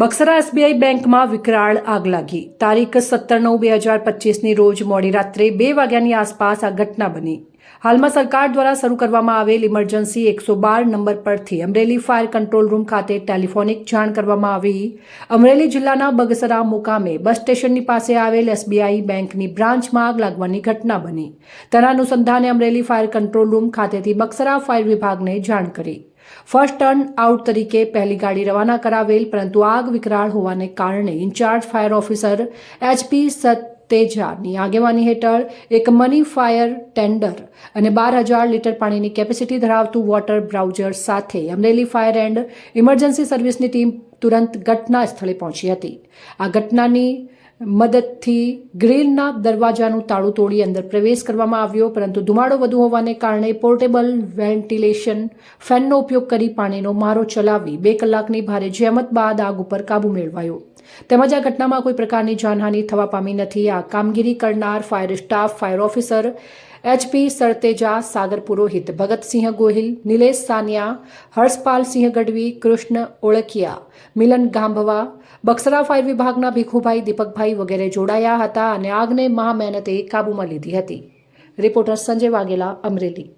Baksara SBI બેંકમાં વિકરાળ આગ લાગી. તારીખ સત્તર નવ બે હજાર પચીસની રોજ મોડી રાત્રે બે વાગ્યાની આસપાસ આ ઘટના બની. હાલમાં સરકાર દ્વારા શરૂ કરવામાં આવેલ ઇમરજન્સી એકસો બાર નંબર પરથી અમરેલી ફાયર કંટ્રોલ રૂમ ખાતે ટેલિફોનિક જાણ કરવામાં આવી. અમરેલી જિલ્લાના બગસરા મુકામે બસ સ્ટેશનની પાસે આવેલ એસબીઆઈ બેંકની બ્રાન્ચમાં આગ લાગવાની ઘટના બની. તેના અનુસંધાને અમરેલી ફાયર કંટ્રોલ રૂમ ખાતેથી બક્સરા ફાયર વિભાગને જાણ કરી. ફર્સ્ટ ટર્ન આઉટ તરીકે પહેલી ગાડી રવાના કરાવેલ, પરંતુ આગ વિકરાળ હોવાને કારણે ઇન્ચાર્જ ફાયર ઓફિસર એચપી સતેજાની આગેવાની હેઠળ એક મની ફાયર ટેન્ડર અને બાર હજાર લીટર પાણીની કેપેસિટી ધરાવતું વોટર બ્રાઉઝર સાથે અમરેલી ફાયર એન્ડ ઇમરજન્સી સર્વિસની ટીમ તુરંત ઘટના સ્થળે પહોંચી હતી. આ ઘટનાની મદદથી ગ્રીલના દરવાજાનું તાળું તોડી અંદર પ્રવેશ કરવામાં આવ્યો, પરંતુ ધુમાડો વધુ હોવાને કારણે પોર્ટેબલ વેન્ટિલેશન ફેનનો ઉપયોગ કરી પાણીનો મારો ચલાવી બે કલાકની ભારે જહેમત બાદ આગ ઉપર કાબૂ મેળવાયો. તેમજ આ ઘટનામાં કોઈ પ્રકારની જાનહાનિ થવા પામી નથી. આ કામગીરી કરનાર fire staff, fire officer, HP Sarteja, Sagar Purohit, Bhagatsinh Gohil, Nilesh Saniya Harshpalsinh Gadhvi, Krishna Olakiya મિલન ગાંભવા, બક્સરા ફાયર વિભાગના ભીખુભાઈ, દીપકભાઈ વગેરે જોડાયા હતા અને આગને મહા મહેનતે કાબૂમાં લીધી હતી. રિપોર્ટર સંજય વાઘેલા, અમરેલી.